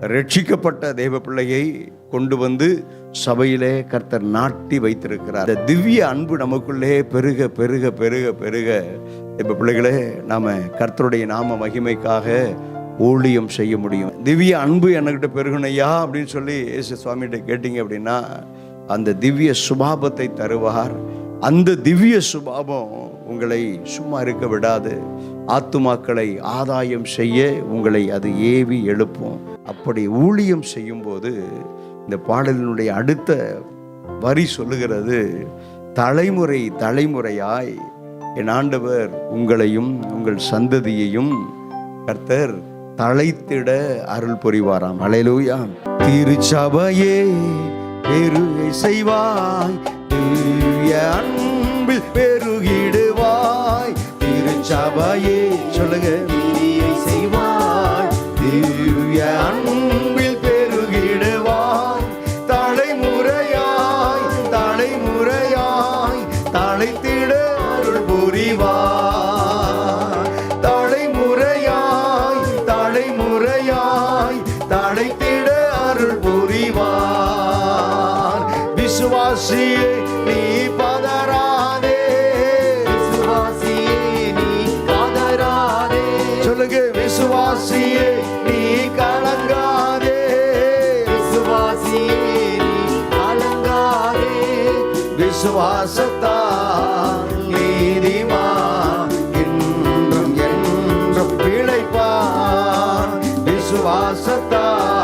ரட்சிக்கப்பட்ட தேவ பிள்ளையை கொண்டு வந்து சபையிலே கர்த்தர் நாட்டி வைத்திருக்கிறார். இந்த திவ்ய அன்பு நமக்குள்ளே பெருக பெருக பெருக பெருக. இப்ப பிள்ளைகளே நாம கர்த்தருடைய நாம மகிமைக்காக ஊழியம் செய்ய முடியும். திவ்ய அன்பு என்கிட்ட பெருகணையா அப்படின்னு சொல்லி ஏசு சுவாமிகிட்ட கேட்டீங்க அப்படின்னா அந்த திவ்ய சுபாபத்தை தருவார். அந்த திவ்ய சுபாபம் உங்களை சும்மா இருக்க விடாது. ஆத்துமாக்களை ஆதாயம் செய்ய உங்களை அது ஏவி எழுப்பும். அப்படி ஊழியம் செய்யும்போது இந்த பாடலினுடைய அடுத்த வரி சொல்லுகிறது தலைமுறை தலைமுறையாய் என் ஆண்டவர் உங்களையும் உங்கள் சந்ததியையும் கர்த்தர் தலைத்திட அருள் புரிவாராம். அலையலூயா திருச்சபையே பெருகை செய்வாய் அன்பில் பெருகிடுவாய். திருச்சபையே சொல்லுங்க. திவ்ய பெருகிடுவாய். தலைமுறையாய் தலைமுறையாய் தலைத்திட அருள் புரிவாய் தலைமுறையாய் தலைமுறையாய் தலைத்திட அருள் புரிவார். விசுவாசியே நீ பதறாதே. விசுவாசியே நீ காதராதே சொல்லுங்க விசுவாசியே நீ நீ அலங்காதே விசுவாசத்தான் நீதிமா என்றும் என்றும் பிழைப்பான் விசுவாசத்தான்